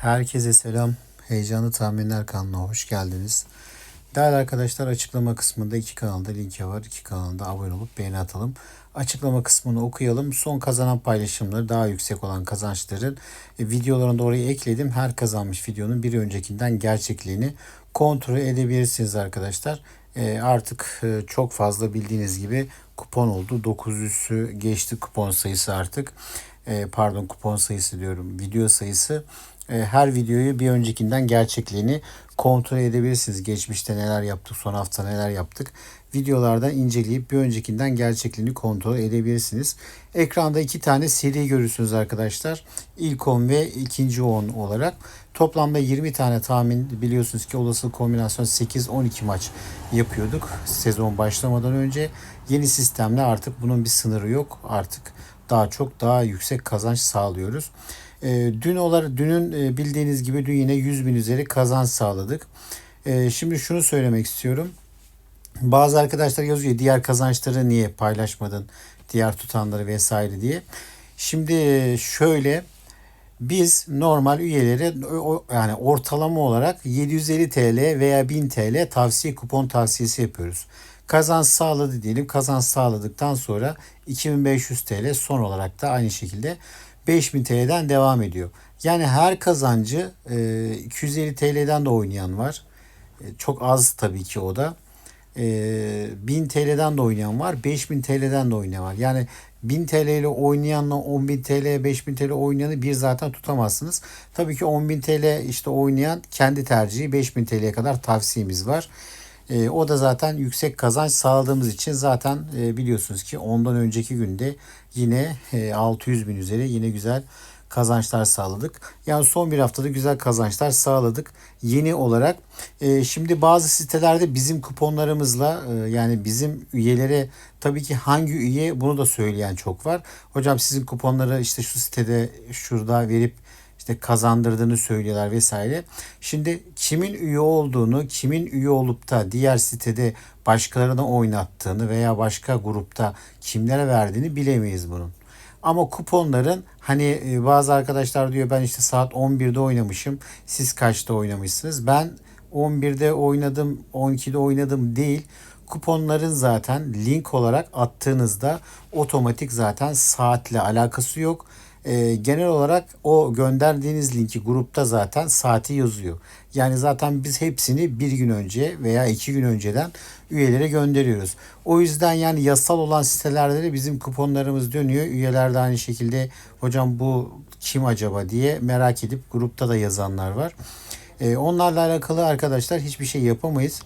Herkese selam. Heyecanlı Tahminler kanalına hoş geldiniz. Değerli arkadaşlar açıklama kısmında iki kanalda linki var. İki kanalda abone olup beğeni atalım. Açıklama kısmını okuyalım. Son kazanan paylaşımları daha yüksek olan kazançların e, videolarını oraya ekledim. Her kazanmış videonun bir öncekinden gerçekliğini kontrol edebilirsiniz arkadaşlar. E, artık e, çok fazla bildiğiniz gibi kupon oldu. 900'ü geçti kupon sayısı artık. E, pardon kupon sayısı diyorum. Video sayısı her videoyu bir öncekinden gerçekliğini kontrol edebilirsiniz. Geçmişte neler yaptık, son hafta neler yaptık. Videolardan inceleyip bir öncekinden gerçekliğini kontrol edebilirsiniz. Ekranda iki tane seri görürsünüz arkadaşlar. İlk 10 ve ikinci 10 olarak. Toplamda 20 tane tahmin biliyorsunuz ki olası kombinasyon 8-12 maç yapıyorduk sezon başlamadan önce. Yeni sistemle artık bunun bir sınırı yok. Artık daha çok daha yüksek kazanç sağlıyoruz. E, dün olarak dünün e, bildiğiniz gibi dün yine 100 bin üzeri kazanç sağladık. E, şimdi şunu söylemek istiyorum. Bazı arkadaşlar yazıyor diğer kazançları niye paylaşmadın diğer tutanları vesaire diye. Şimdi şöyle biz normal üyelere yani ortalama olarak 750 TL veya 1000 TL tavsiye kupon tavsiyesi yapıyoruz. Kazanç sağladı diyelim. Kazanç sağladıktan sonra 2500 TL son olarak da aynı şekilde 5000 TL'den devam ediyor. Yani her kazancı e, 250 TL'den de oynayan var. E, Çok az tabii ki o da. E, 1000 TL'den de oynayan var. 5000 TL'den de oynayan var. Yani 1000 TL ile oynayanla 10.000 TL, 5000 TL oynayanı bir zaten tutamazsınız. Tabii ki 10.000 TL işte oynayan kendi tercihi 5000 TL'ye kadar tavsiyemiz var. E, o da zaten yüksek kazanç sağladığımız için zaten e, biliyorsunuz ki ondan önceki günde yine e, 600 bin üzeri yine güzel kazançlar sağladık. Yani son bir haftada güzel kazançlar sağladık. Yeni olarak e, şimdi bazı sitelerde bizim kuponlarımızla e, yani bizim üyelere tabii ki hangi üye bunu da söyleyen çok var. Hocam sizin kuponları işte şu sitede şurada verip işte kazandırdığını söylüyorlar vesaire. Şimdi kimin üye olduğunu, kimin üye olup da diğer sitede başkalarına oynattığını veya başka grupta kimlere verdiğini bilemeyiz bunun. Ama kuponların hani e, bazı arkadaşlar diyor ben işte saat 11'de oynamışım. Siz kaçta oynamışsınız? Ben 11'de oynadım, 12'de oynadım değil. Kuponların zaten link olarak attığınızda otomatik zaten saatle alakası yok. Ee, genel olarak o gönderdiğiniz linki grupta zaten saati yazıyor. Yani zaten biz hepsini bir gün önce veya iki gün önceden üyelere gönderiyoruz. O yüzden yani yasal olan sitelerde de bizim kuponlarımız dönüyor. Üyeler de aynı şekilde hocam bu kim acaba diye merak edip grupta da yazanlar var. Ee, onlarla alakalı arkadaşlar hiçbir şey yapamayız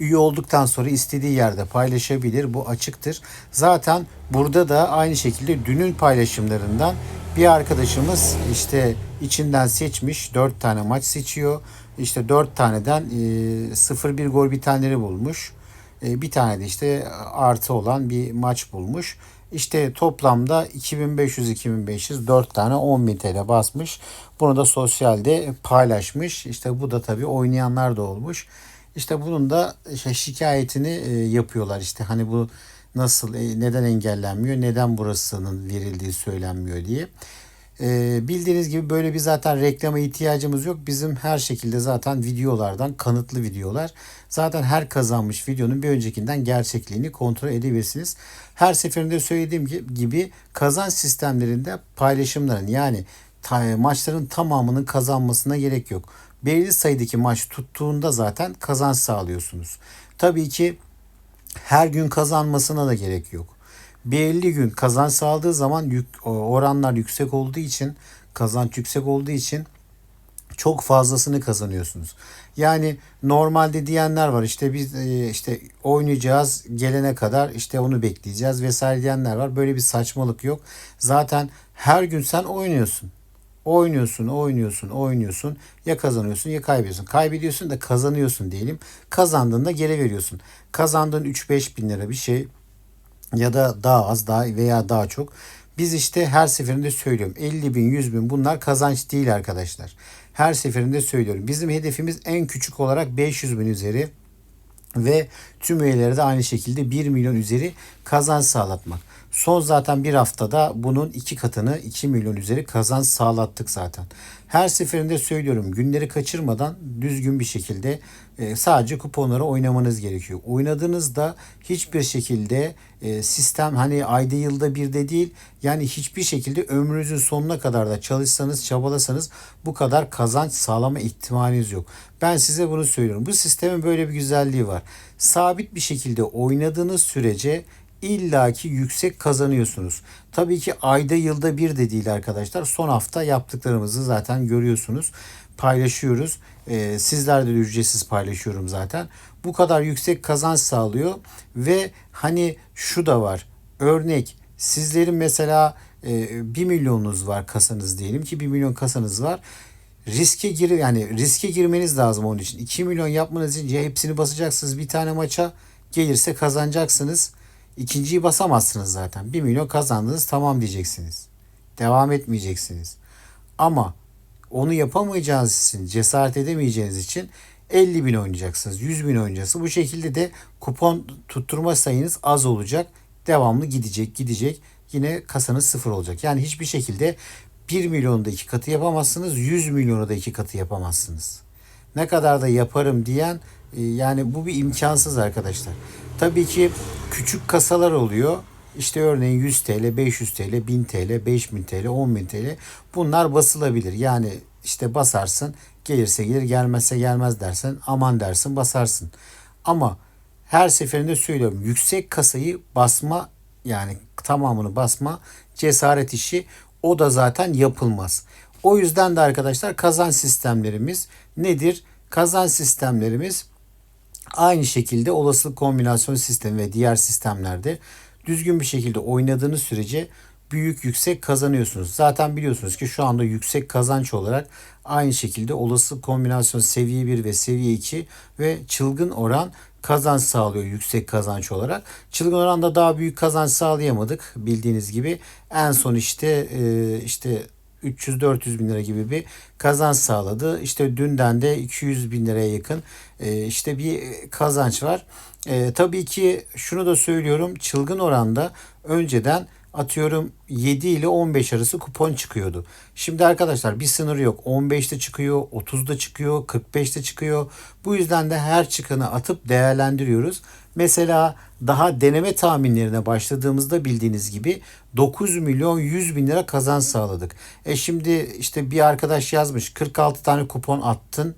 üye olduktan sonra istediği yerde paylaşabilir. Bu açıktır. Zaten burada da aynı şekilde dünün paylaşımlarından bir arkadaşımız işte içinden seçmiş 4 tane maç seçiyor. İşte 4 taneden e, 0-1 gol bitenleri bulmuş. E, bir tane de işte artı olan bir maç bulmuş. İşte toplamda 2500-2500 4 tane 10.000 TL basmış. Bunu da sosyalde paylaşmış. İşte bu da tabii oynayanlar da olmuş. İşte bunun da işte şikayetini e, yapıyorlar. İşte hani bu nasıl e, neden engellenmiyor, neden burasının verildiği söylenmiyor diye. E, bildiğiniz gibi böyle bir zaten reklama ihtiyacımız yok. Bizim her şekilde zaten videolardan kanıtlı videolar. Zaten her kazanmış videonun bir öncekinden gerçekliğini kontrol edebilirsiniz. Her seferinde söylediğim gibi kazanç sistemlerinde paylaşımların yani maçların tamamının kazanmasına gerek yok. Belirli sayıdaki maç tuttuğunda zaten kazanç sağlıyorsunuz. Tabii ki her gün kazanmasına da gerek yok. Belirli gün kazanç sağladığı zaman yük, oranlar yüksek olduğu için kazanç yüksek olduğu için çok fazlasını kazanıyorsunuz. Yani normalde diyenler var işte biz e, işte oynayacağız gelene kadar işte onu bekleyeceğiz vesaire diyenler var. Böyle bir saçmalık yok. Zaten her gün sen oynuyorsun. Oynuyorsun, oynuyorsun, oynuyorsun. Ya kazanıyorsun ya kaybediyorsun. Kaybediyorsun da kazanıyorsun diyelim. Kazandığında geri veriyorsun. Kazandığın 3-5 bin lira bir şey ya da daha az daha veya daha çok. Biz işte her seferinde söylüyorum 50 bin 100 bin bunlar kazanç değil arkadaşlar. Her seferinde söylüyorum. Bizim hedefimiz en küçük olarak 500 bin üzeri ve Tüm üyelere de aynı şekilde 1 milyon üzeri kazanç sağlatmak. Son zaten bir haftada bunun iki katını 2 milyon üzeri kazanç sağlattık zaten. Her seferinde söylüyorum günleri kaçırmadan düzgün bir şekilde e, sadece kuponları oynamanız gerekiyor. Oynadığınızda hiçbir şekilde e, sistem hani ayda yılda bir de değil yani hiçbir şekilde ömrünüzün sonuna kadar da çalışsanız çabalasanız bu kadar kazanç sağlama ihtimaliniz yok. Ben size bunu söylüyorum. Bu sistemin böyle bir güzelliği var. Sabit bir şekilde oynadığınız sürece illaki yüksek kazanıyorsunuz. Tabii ki ayda yılda bir de değil arkadaşlar. Son hafta yaptıklarımızı zaten görüyorsunuz. Paylaşıyoruz. Ee, sizler de ücretsiz paylaşıyorum zaten. Bu kadar yüksek kazanç sağlıyor ve hani şu da var. Örnek sizlerin mesela e, 1 milyonunuz var kasanız diyelim ki 1 milyon kasanız var riske gir yani riske girmeniz lazım onun için. 2 milyon yapmanız için hepsini basacaksınız bir tane maça gelirse kazanacaksınız. İkinciyi basamazsınız zaten. 1 milyon kazandınız tamam diyeceksiniz. Devam etmeyeceksiniz. Ama onu yapamayacağınız için, cesaret edemeyeceğiniz için 50 bin oynayacaksınız, 100 bin oynayacaksınız. Bu şekilde de kupon tutturma sayınız az olacak. Devamlı gidecek, gidecek. Yine kasanız sıfır olacak. Yani hiçbir şekilde 1 milyonu da iki katı yapamazsınız, 100 milyonu da iki katı yapamazsınız. Ne kadar da yaparım diyen e, yani bu bir imkansız arkadaşlar. Tabii ki küçük kasalar oluyor. İşte örneğin 100 TL, 500 TL, 1000 TL, 5000 TL, 10000 TL bunlar basılabilir. Yani işte basarsın gelirse gelir gelmezse gelmez dersen aman dersin basarsın. Ama her seferinde söylüyorum yüksek kasayı basma yani tamamını basma cesaret işi o da zaten yapılmaz. O yüzden de arkadaşlar kazanç sistemlerimiz nedir? Kazanç sistemlerimiz aynı şekilde olasılık kombinasyon sistemi ve diğer sistemlerde düzgün bir şekilde oynadığınız sürece büyük yüksek kazanıyorsunuz. Zaten biliyorsunuz ki şu anda yüksek kazanç olarak aynı şekilde olasılık kombinasyon seviye 1 ve seviye 2 ve çılgın oran kazanç sağlıyor yüksek kazanç olarak. Çılgın oranda daha büyük kazanç sağlayamadık bildiğiniz gibi. En son işte e, işte 300-400 bin lira gibi bir kazanç sağladı. İşte dünden de 200 bin liraya yakın e, işte bir kazanç var. E, tabii ki şunu da söylüyorum çılgın oranda önceden atıyorum 7 ile 15 arası kupon çıkıyordu. Şimdi arkadaşlar bir sınır yok. 15'te çıkıyor, 30'da çıkıyor, 45'te çıkıyor. Bu yüzden de her çıkanı atıp değerlendiriyoruz. Mesela daha deneme tahminlerine başladığımızda bildiğiniz gibi 9 milyon 100 bin lira kazanç sağladık. E şimdi işte bir arkadaş yazmış 46 tane kupon attın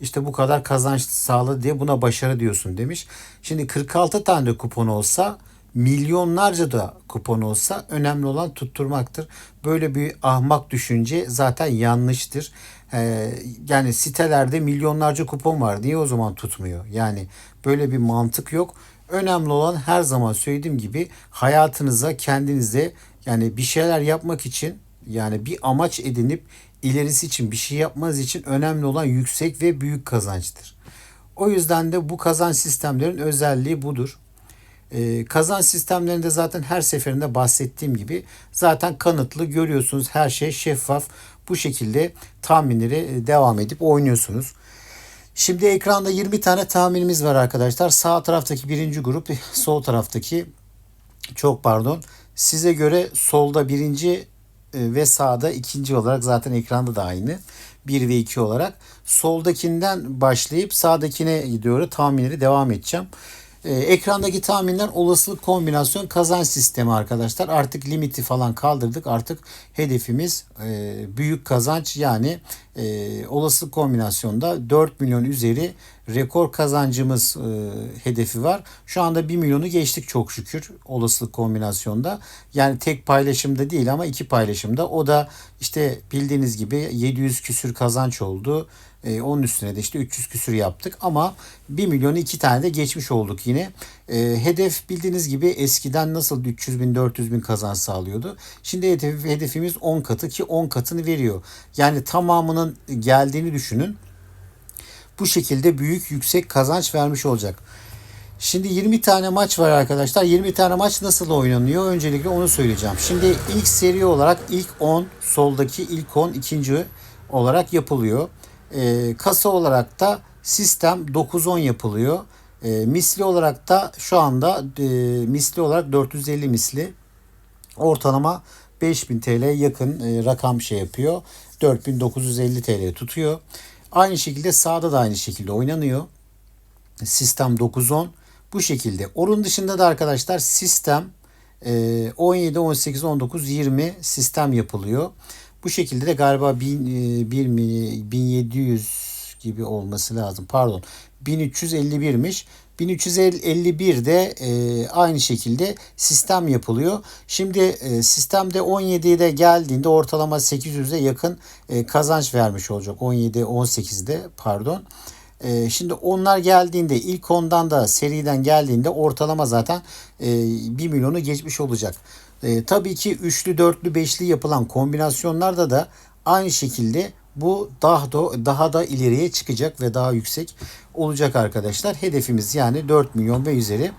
işte bu kadar kazanç sağladı diye buna başarı diyorsun demiş. Şimdi 46 tane kupon olsa milyonlarca da kupon olsa önemli olan tutturmaktır. Böyle bir ahmak düşünce zaten yanlıştır. Ee, yani sitelerde milyonlarca kupon var. Niye o zaman tutmuyor? Yani böyle bir mantık yok. Önemli olan her zaman söylediğim gibi hayatınıza kendinize yani bir şeyler yapmak için yani bir amaç edinip ilerisi için bir şey yapmanız için önemli olan yüksek ve büyük kazançtır. O yüzden de bu kazanç sistemlerin özelliği budur. Ee, kazanç sistemlerinde zaten her seferinde bahsettiğim gibi zaten kanıtlı görüyorsunuz her şey şeffaf. Bu şekilde tahminleri e, devam edip oynuyorsunuz. Şimdi ekranda 20 tane tahminimiz var arkadaşlar. Sağ taraftaki birinci grup, sol taraftaki çok pardon. Size göre solda birinci e, ve sağda ikinci olarak zaten ekranda da aynı. 1 ve 2 olarak. Soldakinden başlayıp sağdakine gidiyor. Tahminleri devam edeceğim. Ee, ekrandaki tahminler olasılık kombinasyon kazanç sistemi arkadaşlar. Artık limiti falan kaldırdık. Artık hedefimiz e, büyük kazanç yani e, olasılık kombinasyonda 4 milyon üzeri rekor kazancımız e, hedefi var. Şu anda 1 milyonu geçtik çok şükür olasılık kombinasyonda. Yani tek paylaşımda değil ama iki paylaşımda. O da işte bildiğiniz gibi 700 küsür kazanç oldu. E, onun üstüne de işte 300 küsür yaptık ama 1 milyonu iki tane de geçmiş olduk yine. E, hedef bildiğiniz gibi eskiden nasıl 300 bin 400 bin kazanç sağlıyordu. Şimdi hedef, hedefimiz 10 katı ki 10 katını veriyor. Yani tamamının geldiğini düşünün. Bu şekilde büyük yüksek kazanç vermiş olacak. Şimdi 20 tane maç var arkadaşlar. 20 tane maç nasıl oynanıyor? Öncelikle onu söyleyeceğim. Şimdi ilk seri olarak ilk 10 soldaki ilk 10 ikinci olarak yapılıyor. E, kasa olarak da sistem 9-10 yapılıyor. E, misli olarak da şu anda e, misli olarak 450 misli ortalama 5000 TL yakın e, rakam şey yapıyor. 4950 TL tutuyor. Aynı şekilde sağda da aynı şekilde oynanıyor. Sistem 9-10 bu şekilde. Onun dışında da arkadaşlar sistem e, 17, 18, 19, 20 sistem yapılıyor. Bu şekilde de galiba 1000, e, 1 mi- 1700 gibi olması lazım. Pardon 1351'miş. 1351 de e, aynı şekilde sistem yapılıyor. Şimdi e, sistemde 17'de geldiğinde ortalama 800'e yakın e, kazanç vermiş olacak. 17 18'de pardon. E, şimdi onlar geldiğinde ilk ondan da seriden geldiğinde ortalama zaten e, 1 milyonu geçmiş olacak. E, tabii ki üçlü, dörtlü, beşli yapılan kombinasyonlarda da aynı şekilde bu daha da daha da ileriye çıkacak ve daha yüksek olacak arkadaşlar. Hedefimiz yani 4 milyon ve üzeri.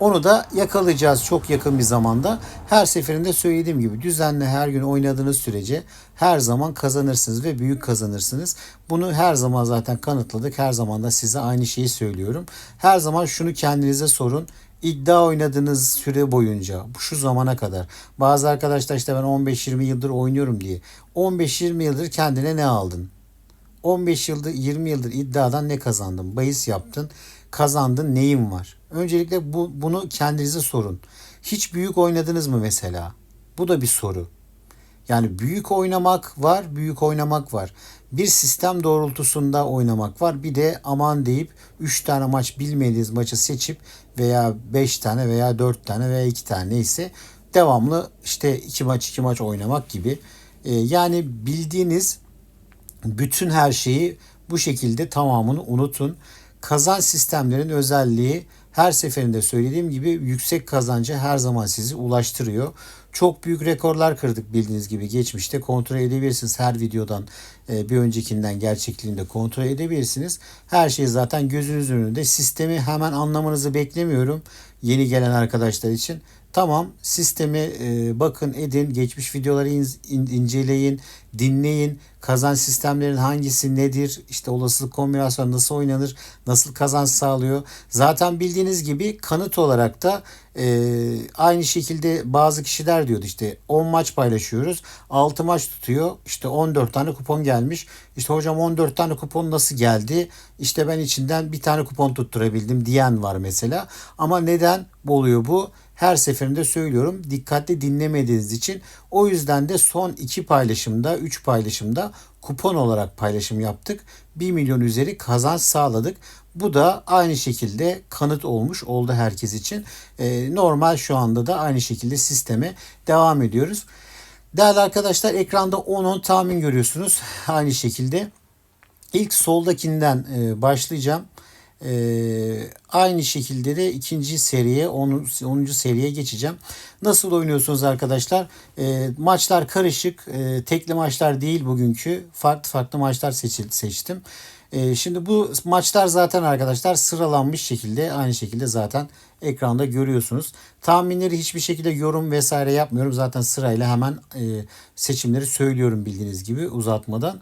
Onu da yakalayacağız çok yakın bir zamanda. Her seferinde söylediğim gibi düzenli her gün oynadığınız sürece her zaman kazanırsınız ve büyük kazanırsınız. Bunu her zaman zaten kanıtladık. Her zaman da size aynı şeyi söylüyorum. Her zaman şunu kendinize sorun iddia oynadığınız süre boyunca şu zamana kadar bazı arkadaşlar işte ben 15-20 yıldır oynuyorum diye 15-20 yıldır kendine ne aldın? 15 yıldır 20 yıldır iddiadan ne kazandın? Bahis yaptın. Kazandın neyin var? Öncelikle bu, bunu kendinize sorun. Hiç büyük oynadınız mı mesela? Bu da bir soru. Yani büyük oynamak var, büyük oynamak var. Bir sistem doğrultusunda oynamak var. Bir de aman deyip 3 tane maç bilmediğiniz maçı seçip veya 5 tane veya 4 tane veya 2 tane neyse devamlı işte 2 maç 2 maç oynamak gibi. Ee, yani bildiğiniz bütün her şeyi bu şekilde tamamını unutun. Kazanç sistemlerin özelliği her seferinde söylediğim gibi yüksek kazancı her zaman sizi ulaştırıyor. Çok büyük rekorlar kırdık bildiğiniz gibi geçmişte kontrol edebilirsiniz. Her videodan e, bir öncekinden gerçekliğinde kontrol edebilirsiniz. Her şey zaten gözünüzün önünde. Sistemi hemen anlamanızı beklemiyorum yeni gelen arkadaşlar için. Tamam sistemi e, bakın edin geçmiş videoları in, in- inceleyin dinleyin. Kazanç sistemlerin hangisi nedir? İşte olasılık kombinasyon nasıl oynanır? Nasıl kazanç sağlıyor? Zaten bildiğiniz gibi kanıt olarak da e, aynı şekilde bazı kişiler diyordu işte 10 maç paylaşıyoruz 6 maç tutuyor işte 14 tane kupon gelmiş. İşte hocam 14 tane kupon nasıl geldi? İşte ben içinden bir tane kupon tutturabildim diyen var mesela. Ama neden oluyor bu her seferinde söylüyorum dikkatli dinlemediğiniz için. O yüzden de son iki paylaşımda, üç paylaşımda kupon olarak paylaşım yaptık. 1 milyon üzeri kazanç sağladık. Bu da aynı şekilde kanıt olmuş oldu herkes için. Ee, normal şu anda da aynı şekilde sisteme devam ediyoruz. Değerli arkadaşlar ekranda 10-10 tahmin görüyorsunuz. Aynı şekilde. İlk soldakinden e, başlayacağım. Ee, aynı şekilde de ikinci seriye 10. 10. seriye geçeceğim. Nasıl oynuyorsunuz arkadaşlar? Ee, maçlar karışık. Ee, tekli maçlar değil bugünkü. Farklı farklı maçlar seçil, seçtim. Ee, şimdi bu maçlar zaten arkadaşlar sıralanmış şekilde aynı şekilde zaten ekranda görüyorsunuz. Tahminleri hiçbir şekilde yorum vesaire yapmıyorum. Zaten sırayla hemen e, seçimleri söylüyorum bildiğiniz gibi uzatmadan.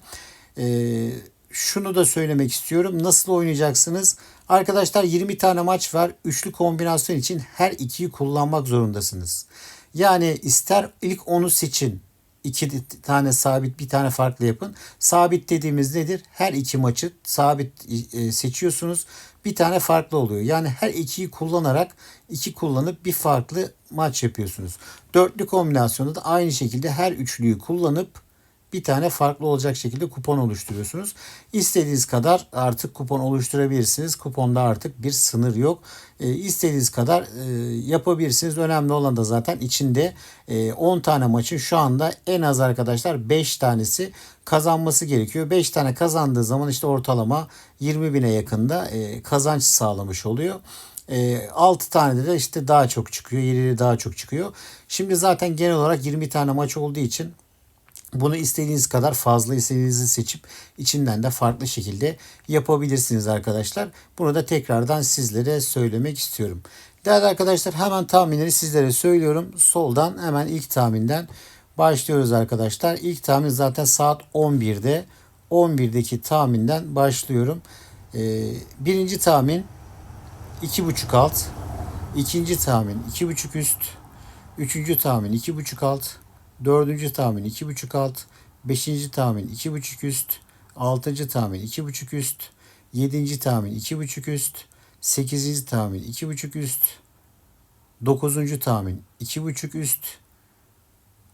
Eee şunu da söylemek istiyorum. Nasıl oynayacaksınız? Arkadaşlar 20 tane maç var. Üçlü kombinasyon için her ikiyi kullanmak zorundasınız. Yani ister ilk 10'u seçin. iki tane sabit bir tane farklı yapın. Sabit dediğimiz nedir? Her iki maçı sabit e, seçiyorsunuz. Bir tane farklı oluyor. Yani her ikiyi kullanarak iki kullanıp bir farklı maç yapıyorsunuz. Dörtlü kombinasyonda da aynı şekilde her üçlüyü kullanıp bir tane farklı olacak şekilde kupon oluşturuyorsunuz. İstediğiniz kadar artık kupon oluşturabilirsiniz. Kuponda artık bir sınır yok. E, istediğiniz kadar e, yapabilirsiniz. Önemli olan da zaten içinde e, 10 tane maçın şu anda en az arkadaşlar 5 tanesi kazanması gerekiyor. 5 tane kazandığı zaman işte ortalama 20 bine yakında e, kazanç sağlamış oluyor. E, 6 tane de işte daha çok çıkıyor. 7'de daha çok çıkıyor. Şimdi zaten genel olarak 20 tane maç olduğu için bunu istediğiniz kadar fazla istediğinizi seçip içinden de farklı şekilde yapabilirsiniz arkadaşlar. Bunu da tekrardan sizlere söylemek istiyorum. Değerli arkadaşlar hemen tahminleri sizlere söylüyorum. Soldan hemen ilk tahminden başlıyoruz arkadaşlar. İlk tahmin zaten saat 11'de. 11'deki tahminden başlıyorum. Ee, birinci tahmin 2.5 alt. ikinci tahmin 2.5 üst. Üçüncü tahmin 2.5 alt. Dördüncü tahmin 2.5 alt. Beşinci tahmin 2.5 üst. Altıncı tahmin 2.5 üst. Yedinci tahmin 2.5 üst. Sekizinci tahmin 2.5 üst. Dokuzuncu tahmin 2.5 üst.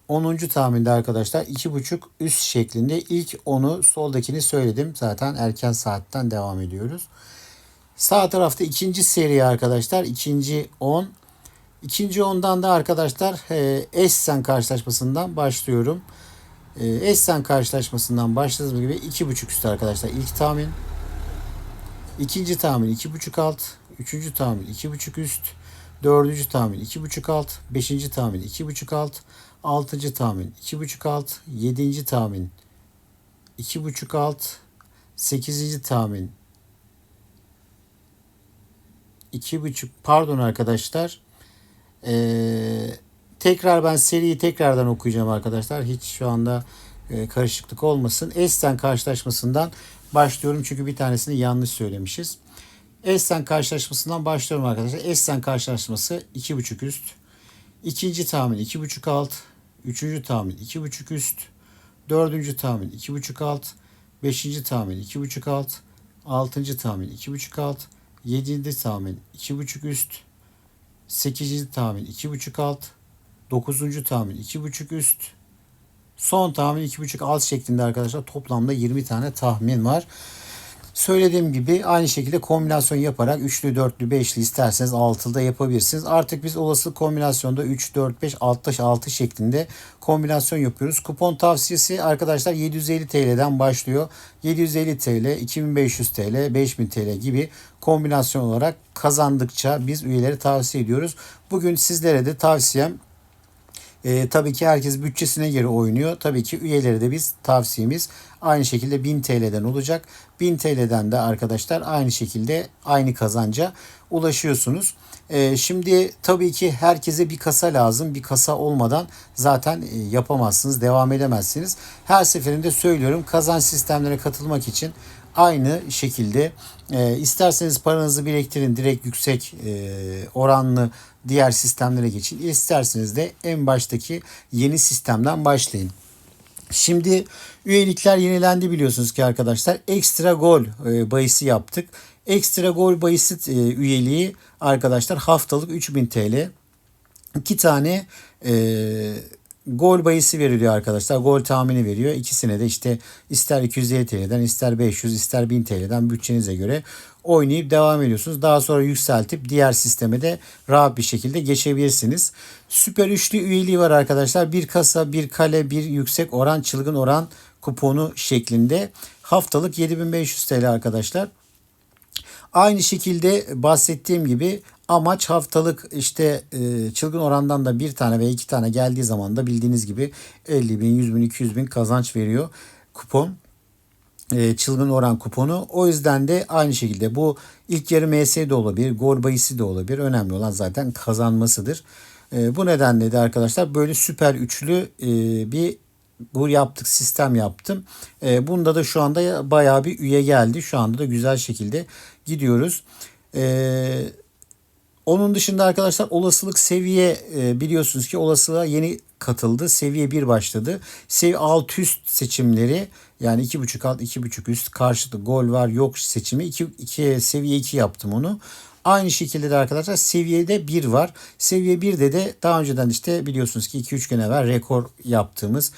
10. tahminde arkadaşlar 2.5 üst şeklinde ilk 10'u soldakini söyledim. Zaten erken saatten devam ediyoruz. Sağ tarafta ikinci seri arkadaşlar. ikinci 10. İkinci 10'dan da arkadaşlar e, Essen karşılaşmasından başlıyorum. E, Essen karşılaşmasından başladığımız gibi 2.5 üst arkadaşlar. İlk tahmin. İkinci tahmin 2.5 alt. Üçüncü tahmin 2.5 üst. Dördüncü tahmin 2.5 alt. Beşinci tahmin 2.5 alt. Altıncı tahmin 2.5 alt. Yedinci tahmin 2.5 alt. Sekizinci tahmin 2.5 pardon arkadaşlar. Ee, tekrar ben seriyi tekrardan okuyacağım arkadaşlar. Hiç şu anda e, karışıklık olmasın. Esten karşılaşmasından başlıyorum çünkü bir tanesini yanlış söylemişiz. Essen karşılaşmasından başlıyorum arkadaşlar. Essen karşılaşması 2.5 üst. İkinci tahmin 2.5 alt. Üçüncü tahmin 2.5 üst. Dördüncü tahmin 2.5 alt. Beşinci tahmin 2.5 alt. Altıncı tahmin 2.5 alt. Yedinci tahmin 2.5 üst. Sekizinci tahmin 2.5 alt. Dokuzuncu tahmin 2.5 üst. Son tahmin 2.5 alt şeklinde arkadaşlar toplamda 20 tane tahmin var. Söylediğim gibi aynı şekilde kombinasyon yaparak üçlü, dörtlü, beşli isterseniz altılı da yapabilirsiniz. Artık biz olası kombinasyonda 3, 4, 5, 6, 6 şeklinde kombinasyon yapıyoruz. Kupon tavsiyesi arkadaşlar 750 TL'den başlıyor. 750 TL, 2500 TL, 5000 TL gibi kombinasyon olarak kazandıkça biz üyeleri tavsiye ediyoruz. Bugün sizlere de tavsiyem e, tabii ki herkes bütçesine göre oynuyor. Tabii ki üyeleri de biz tavsiyemiz aynı şekilde 1000 TL'den olacak. 1000 TL'den de arkadaşlar aynı şekilde aynı kazanca ulaşıyorsunuz. E, şimdi tabii ki herkese bir kasa lazım. Bir kasa olmadan zaten e, yapamazsınız, devam edemezsiniz. Her seferinde söylüyorum kazanç sistemlere katılmak için aynı şekilde e, isterseniz paranızı biriktirin direkt yüksek e, oranlı diğer sistemlere geçin. İsterseniz de en baştaki yeni sistemden başlayın. Şimdi üyelikler yenilendi biliyorsunuz ki arkadaşlar. Ekstra gol e, bahisi yaptık. Ekstra gol bahisi e, üyeliği arkadaşlar haftalık 3000 TL. İki tane e, gol bayisi veriliyor arkadaşlar. Gol tahmini veriyor. İkisine de işte ister 250 TL'den ister 500 ister 1000 TL'den bütçenize göre oynayıp devam ediyorsunuz. Daha sonra yükseltip diğer sisteme de rahat bir şekilde geçebilirsiniz. Süper üçlü üyeliği var arkadaşlar. Bir kasa, bir kale, bir yüksek oran, çılgın oran kuponu şeklinde. Haftalık 7500 TL arkadaşlar. Aynı şekilde bahsettiğim gibi amaç haftalık işte e, çılgın orandan da bir tane veya iki tane geldiği zaman da bildiğiniz gibi 50 bin, 100 bin, 200 bin kazanç veriyor kupon. E, çılgın oran kuponu. O yüzden de aynı şekilde bu ilk yarı MS de olabilir, gol bayisi de olabilir. Önemli olan zaten kazanmasıdır. E, bu nedenle de arkadaşlar böyle süper üçlü bir bu yaptık sistem yaptım. Bunda da şu anda bayağı bir üye geldi. Şu anda da güzel şekilde gidiyoruz. E, onun dışında arkadaşlar olasılık seviye e, biliyorsunuz ki olasılığa yeni katıldı. Seviye 1 başladı. Seviye alt üst seçimleri yani 2.5 alt 2.5 üst karşıtı gol var yok seçimi 2, 2 seviye 2 yaptım onu. Aynı şekilde de arkadaşlar seviyede 1 var. Seviye 1'de de daha önceden işte biliyorsunuz ki 2-3 gün evvel rekor yaptığımız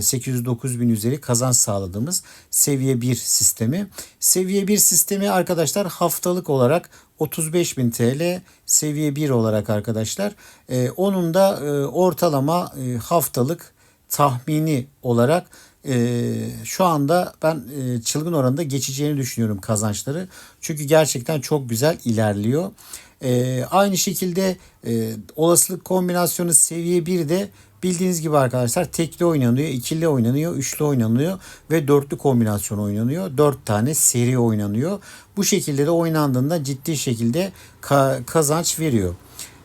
809 bin üzeri kazanç sağladığımız seviye 1 sistemi. Seviye 1 sistemi arkadaşlar haftalık olarak 35 bin TL seviye 1 olarak arkadaşlar. Onun da ortalama haftalık tahmini olarak e, şu anda ben e, çılgın oranda geçeceğini düşünüyorum kazançları. Çünkü gerçekten çok güzel ilerliyor. E, aynı şekilde e, olasılık kombinasyonu seviye 1'de bildiğiniz gibi arkadaşlar tekli oynanıyor, ikili oynanıyor, üçlü oynanıyor ve dörtlü kombinasyon oynanıyor. Dört tane seri oynanıyor. Bu şekilde de oynandığında ciddi şekilde ka- kazanç veriyor.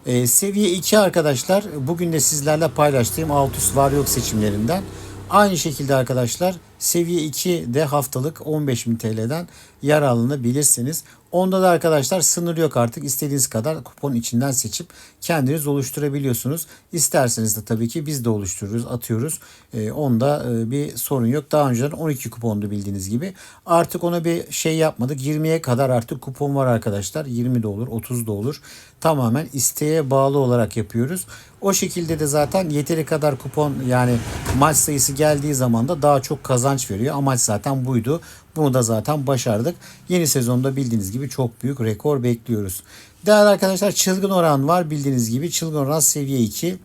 Ee, seviye 2 arkadaşlar bugün de sizlerle paylaştığım alt üst var yok seçimlerinden. Aynı şekilde arkadaşlar seviye 2 de haftalık 15.000 TL'den yararlanabilirsiniz. Onda da arkadaşlar sınır yok artık. İstediğiniz kadar kupon içinden seçip kendiniz oluşturabiliyorsunuz. İsterseniz de tabii ki biz de oluştururuz, atıyoruz. E, onda e, bir sorun yok. Daha önceden 12 kupondu bildiğiniz gibi. Artık ona bir şey yapmadık. 20'ye kadar artık kupon var arkadaşlar. 20 de olur, 30 da olur. Tamamen isteğe bağlı olarak yapıyoruz. O şekilde de zaten yeteri kadar kupon yani maç sayısı geldiği zaman da daha çok kazanç veriyor. Amaç zaten buydu. Bunu da zaten başardık. Yeni sezonda bildiğiniz gibi çok büyük rekor bekliyoruz. Değerli arkadaşlar çılgın oran var bildiğiniz gibi. Çılgın oran seviye 2.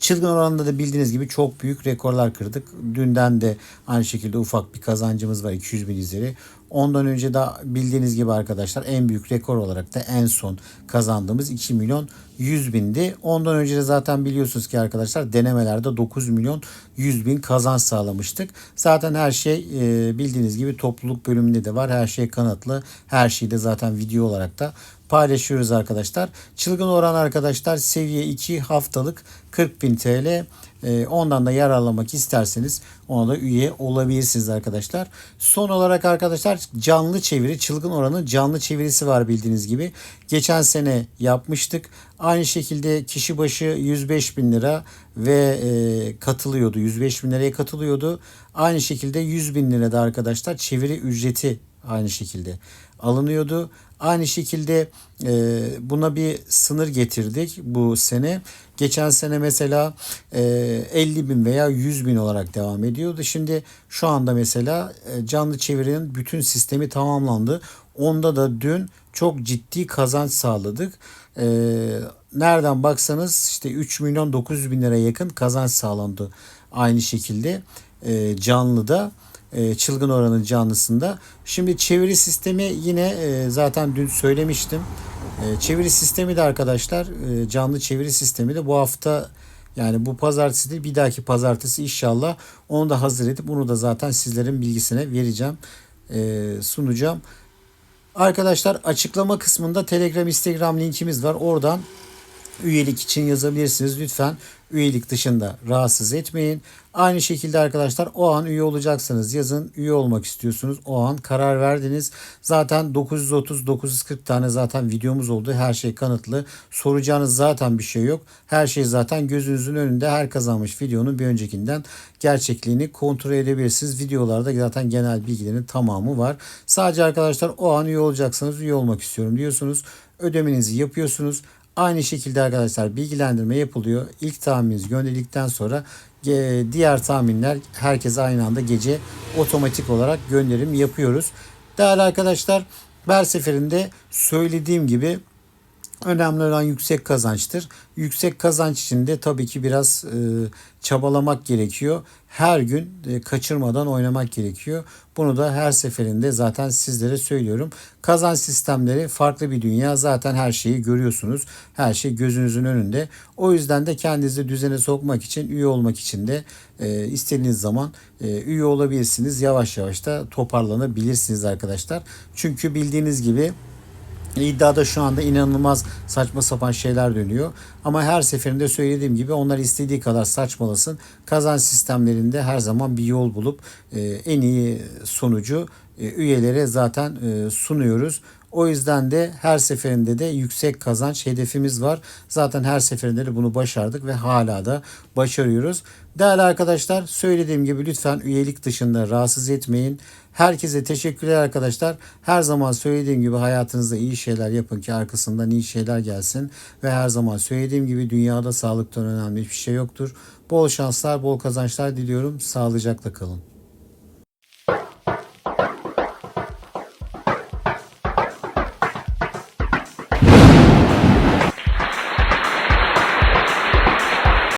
Çılgın oranında da bildiğiniz gibi çok büyük rekorlar kırdık. Dünden de aynı şekilde ufak bir kazancımız var 200 bin üzeri. Ondan önce de bildiğiniz gibi arkadaşlar en büyük rekor olarak da en son kazandığımız 2 milyon 100 bindi. Ondan önce de zaten biliyorsunuz ki arkadaşlar denemelerde 9 milyon 100 bin kazanç sağlamıştık. Zaten her şey e, bildiğiniz gibi topluluk bölümünde de var. Her şey kanıtlı. Her şeyi de zaten video olarak da paylaşıyoruz arkadaşlar. Çılgın oran arkadaşlar seviye 2 haftalık 40 bin TL. Ee, ondan da yararlanmak isterseniz ona da üye olabilirsiniz arkadaşlar. Son olarak arkadaşlar canlı çeviri çılgın oranın canlı çevirisi var bildiğiniz gibi. Geçen sene yapmıştık. Aynı şekilde kişi başı 105 bin lira ve e, katılıyordu. 105 bin liraya katılıyordu. Aynı şekilde 100 bin lirada arkadaşlar çeviri ücreti aynı şekilde alınıyordu. Aynı şekilde e, buna bir sınır getirdik bu sene. Geçen sene mesela e, 50 bin veya 100 bin olarak devam ediyordu. Şimdi şu anda mesela e, canlı çevirinin bütün sistemi tamamlandı. Onda da dün çok ciddi kazanç sağladık. E, nereden baksanız işte 3 milyon 900 bin lira yakın kazanç sağlandı aynı şekilde e, canlıda e, çılgın oranın canlısında. Şimdi çeviri sistemi yine e, zaten dün söylemiştim. E, çeviri sistemi de arkadaşlar canlı çeviri sistemi de bu hafta yani bu pazartesi değil bir dahaki pazartesi inşallah onu da hazır edip bunu da zaten sizlerin bilgisine vereceğim sunacağım. Arkadaşlar açıklama kısmında Telegram Instagram linkimiz var. Oradan üyelik için yazabilirsiniz. Lütfen üyelik dışında rahatsız etmeyin. Aynı şekilde arkadaşlar o an üye olacaksınız. Yazın üye olmak istiyorsunuz. O an karar verdiniz. Zaten 930-940 tane zaten videomuz oldu. Her şey kanıtlı. Soracağınız zaten bir şey yok. Her şey zaten gözünüzün önünde. Her kazanmış videonun bir öncekinden gerçekliğini kontrol edebilirsiniz. Videolarda zaten genel bilgilerin tamamı var. Sadece arkadaşlar o an üye olacaksınız. Üye olmak istiyorum diyorsunuz. Ödemenizi yapıyorsunuz. Aynı şekilde arkadaşlar bilgilendirme yapılıyor. İlk tahmininiz gönderildikten sonra diğer tahminler herkese aynı anda gece otomatik olarak gönderim yapıyoruz. Değerli arkadaşlar her seferinde söylediğim gibi önemli olan yüksek kazançtır. Yüksek kazanç için de tabii ki biraz e, çabalamak gerekiyor. Her gün e, kaçırmadan oynamak gerekiyor. Bunu da her seferinde zaten sizlere söylüyorum. Kazanç sistemleri farklı bir dünya. Zaten her şeyi görüyorsunuz. Her şey gözünüzün önünde. O yüzden de kendinizi düzene sokmak için, üye olmak için de e, istediğiniz zaman e, üye olabilirsiniz. Yavaş yavaş da toparlanabilirsiniz arkadaşlar. Çünkü bildiğiniz gibi İddiada şu anda inanılmaz saçma sapan şeyler dönüyor. Ama her seferinde söylediğim gibi onlar istediği kadar saçmalasın. Kazanç sistemlerinde her zaman bir yol bulup e, en iyi sonucu e, üyelere zaten e, sunuyoruz. O yüzden de her seferinde de yüksek kazanç hedefimiz var. Zaten her seferinde de bunu başardık ve hala da başarıyoruz. Değerli arkadaşlar söylediğim gibi lütfen üyelik dışında rahatsız etmeyin. Herkese teşekkürler arkadaşlar. Her zaman söylediğim gibi hayatınızda iyi şeyler yapın ki arkasından iyi şeyler gelsin. Ve her zaman söylediğim gibi dünyada sağlıktan önemli hiçbir şey yoktur. Bol şanslar, bol kazançlar diliyorum. Sağlıcakla kalın.